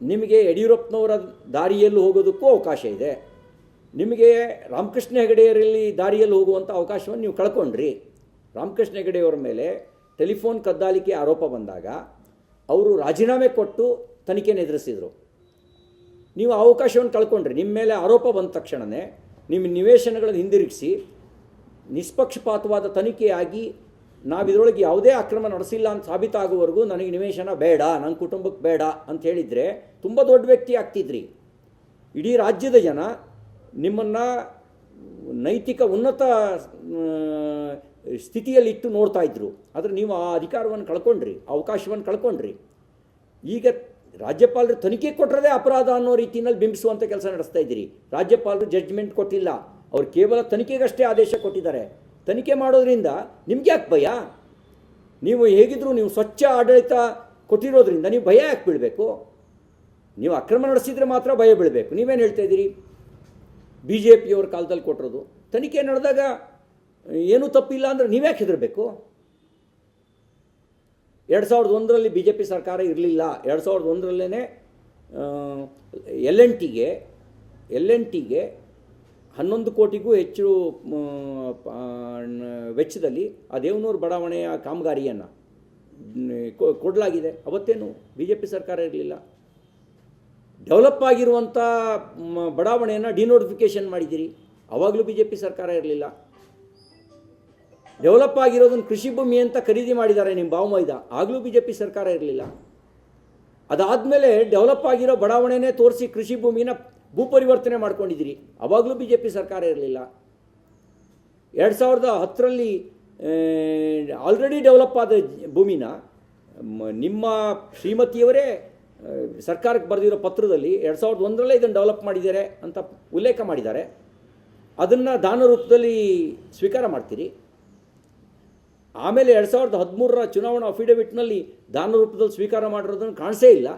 ನಿಮಗೆ ಯಡಿಯೂರಪ್ಪನವರ ದಾರಿಯಲ್ಲಿ ಹೋಗೋದಕ್ಕೂ ಅವಕಾಶ ಇದೆ. ನಿಮಗೆ ರಾಮಕೃಷ್ಣ ಹೆಗಡೆಯರಲ್ಲಿ ದಾರಿಯಲ್ಲಿ ಹೋಗುವಂಥ ಅವಕಾಶವನ್ನು ನೀವು ಕಳ್ಕೊಂಡ್ರಿ. ರಾಮಕೃಷ್ಣ ಹೆಗಡೆಯವರ ಮೇಲೆ ಟೆಲಿಫೋನ್ ಕದ್ದಾಲಿಕೆ ಆರೋಪ ಬಂದಾಗ ಅವರು ರಾಜೀನಾಮೆ ಕೊಟ್ಟು ತನಿಖೆನ ಎದುರಿಸಿದರು. ನೀವು ಅವಕಾಶವನ್ನು ಕಳ್ಕೊಂಡ್ರಿ. ನಿಮ್ಮ ಮೇಲೆ ಆರೋಪ ಬಂದ ತಕ್ಷಣವೇ ನಿಮ್ಮ ನಿವೇಶನಗಳನ್ನು ಹಿಂದಿರುಗಿಸಿ ನಿಷ್ಪಕ್ಷಪಾತವಾದ ತನಿಖೆಯಾಗಿ ನಾವು ಇದರೊಳಗೆ ಯಾವುದೇ ಅಕ್ರಮ ನಡೆಸಿಲ್ಲ ಅಂತ ಸಾಬೀತಾಗುವವರೆಗೂ ನನಗೆ ನಿವೇಶನ ಬೇಡ, ನನ್ನ ಕುಟುಂಬಕ್ಕೆ ಬೇಡ ಅಂತ ಹೇಳಿದರೆ ತುಂಬ ದೊಡ್ಡ ವ್ಯಕ್ತಿ ಆಗ್ತಿದ್ರಿ. ಇಡೀ ರಾಜ್ಯದ ಜನ ನಿಮ್ಮನ್ನು ನೈತಿಕ ಉನ್ನತ ಸ್ಥಿತಿಯಲ್ಲಿಟ್ಟು ನೋಡ್ತಾ ಇದ್ರು. ಆದರೆ ನೀವು ಆ ಅಧಿಕಾರವನ್ನು ಕಳ್ಕೊಂಡ್ರಿ ಅವಕಾಶವನ್ನು ಕಳ್ಕೊಂಡ್ರಿ. ಈಗ ರಾಜ್ಯಪಾಲರು ತನಿಖೆ ಕೊಟ್ಟರದೇ ಅಪರಾಧ ಅನ್ನೋ ರೀತಿಯಲ್ಲಿ ಬಿಂಬಿಸುವಂಥ ಕೆಲಸ ನಡೆಸ್ತಾ ಇದ್ದೀರಿ. ರಾಜ್ಯಪಾಲರು ಜಡ್ಜ್ಮೆಂಟ್ ಕೊಟ್ಟಿಲ್ಲ. ಅವರು ಕೇವಲ ತನಿಖೆಗಷ್ಟೇ ಆದೇಶ ಕೊಟ್ಟಿದ್ದಾರೆ. ತನಿಖೆ ಮಾಡೋದ್ರಿಂದ ನಿಮ್ಗೆ ಯಾಕೆ ಭಯ? ನೀವು ಹೇಗಿದ್ರು ನೀವು ಸ್ವಚ್ಛ ಆಡಳಿತ ಕೊಟ್ಟಿರೋದ್ರಿಂದ ನೀವು ಭಯ ಯಾಕೆ ಬೀಳಬೇಕು? ನೀವು ಅಕ್ರಮ ನಡೆಸಿದರೆ ಮಾತ್ರ ಭಯ ಬೀಳಬೇಕು. ನೀವೇನು ಹೇಳ್ತಾ ಇದ್ದೀರಿ? ಬಿ ಜೆ ಪಿಯವ್ರ ಕಾಲದಲ್ಲಿ ಕೊಟ್ಟಿರೋದು. ತನಿಖೆ ನಡೆದಾಗ ಏನೂ ತಪ್ಪಿಲ್ಲ ಅಂದರೆ ನೀವ್ಯಾಕೆ ಹೆದರಬೇಕು? ಎರಡು ಸಾವಿರದ ಒಂದರಲ್ಲಿ ಬಿ ಜೆ ಪಿ ಸರ್ಕಾರ ಇರಲಿಲ್ಲ. ಎರಡು ಸಾವಿರದ ಒಂದರಲ್ಲೇ ಎಲ್ ಎನ್ ಟಿಗೆ, ಎಲ್ ಎನ್ ಟಿಗೆ ಹನ್ನೊಂದು ಕೋಟಿಗೂ ಹೆಚ್ಚು ವೆಚ್ಚದಲ್ಲಿ ಆ ದೇವನೂರು ಬಡಾವಣೆಯ ಕಾಮಗಾರಿಯನ್ನು ಕೊಡಲಾಗಿದೆ. ಅವತ್ತೇನು ಬಿ ಜೆ ಪಿ ಸರ್ಕಾರ ಇರಲಿಲ್ಲ. ಡೆವಲಪ್ ಆಗಿರುವಂಥ ಬಡಾವಣೆಯನ್ನು ಡಿನೋಟಿಫಿಕೇಷನ್ ಮಾಡಿದ್ದೀರಿ. ಅವಾಗಲೂ ಬಿ ಜೆ ಪಿ ಸರ್ಕಾರ ಇರಲಿಲ್ಲ. ಡೆವಲಪ್ ಆಗಿರೋದನ್ನು ಕೃಷಿ ಭೂಮಿ ಅಂತ ಖರೀದಿ ಮಾಡಿದ್ದಾರೆ ನಿಮ್ಮ ಬಾವುಮೈದ. ಆಗಲೂ ಬಿ ಜೆ ಪಿ ಸರ್ಕಾರ ಇರಲಿಲ್ಲ. ಅದಾದಮೇಲೆ ಡೆವಲಪ್ ಆಗಿರೋ ಬಡಾವಣೆನೇ ತೋರಿಸಿ ಕೃಷಿ ಭೂಮಿನ ಭೂ ಪರಿವರ್ತನೆ ಮಾಡ್ಕೊಂಡಿದ್ದೀರಿ. ಅವಾಗಲೂ ಬಿ ಜೆ ಪಿ ಸರ್ಕಾರ ಇರಲಿಲ್ಲ. ಎರಡು ಸಾವಿರದ ಹತ್ತರಲ್ಲಿ ಆಲ್ರೆಡಿ ಡೆವಲಪ್ ಆದ ಭೂಮಿನ ನಿಮ್ಮ ಶ್ರೀಮತಿಯವರೇ ಸರ್ಕಾರಕ್ಕೆ ಬರೆದಿರೋ ಪತ್ರದಲ್ಲಿ ಎರಡು ಸಾವಿರದ ಒಂದರಲ್ಲೇ ಇದನ್ನು ಡೆವಲಪ್ ಮಾಡಿದ್ದಾರೆ ಅಂತ ಉಲ್ಲೇಖ ಮಾಡಿದ್ದಾರೆ. ಅದನ್ನು ದಾನ ರೂಪದಲ್ಲಿ ಸ್ವೀಕಾರ ಮಾಡ್ತೀರಿ. ಆಮೇಲೆ ಎರಡು ಸಾವಿರದ ಹದಿಮೂರರ ಚುನಾವಣಾ ಅಫಿಡವಿಟ್ನಲ್ಲಿ ದಾನ ರೂಪದಲ್ಲಿ ಸ್ವೀಕಾರ ಮಾಡಿರೋದನ್ನು ಕಾಣಿಸೇ ಇಲ್ಲ.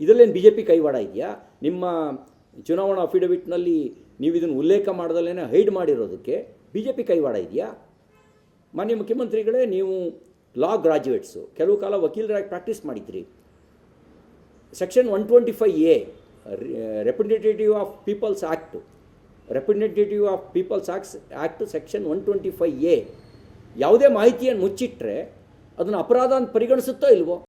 ಇದರಲ್ಲೇನು ಬಿ ಜೆ ಪಿ ಕೈವಾಡ ಇದೆಯಾ? ನಿಮ್ಮ ಚುನಾವಣಾ ಅಫಿಡವಿಟ್ನಲ್ಲಿ ನೀವು ಇದನ್ನು ಉಲ್ಲೇಖ ಮಾಡದಲ್ಲೇ ಹೈಡ್ ಮಾಡಿರೋದಕ್ಕೆ ಬಿ ಜೆ ಪಿ ಕೈವಾಡ ಇದೆಯಾ? ಮಾನ್ಯ ಮುಖ್ಯಮಂತ್ರಿಗಳೇ, ನೀವು ಲಾ ಗ್ರಾಜ್ಯುಯೇಟ್ಸು ಕೆಲವು ಕಾಲ ವಕೀಲರಾಗಿ ಪ್ರಾಕ್ಟೀಸ್ ಮಾಡಿದ್ರಿ. Section one twenty five A representative of people's act representative of people's acts act section one twenty five A ಯಾವುದೇ ಮಾಹಿತಿಯನ್ನು ಮುಚ್ಚಿಟ್ರೆ ಅದನ್ನು ಅಪರಾಧ ಅಂತ ಪರಿಗಣಿಸುತ್ತೋ ಇಲ್ವೋ?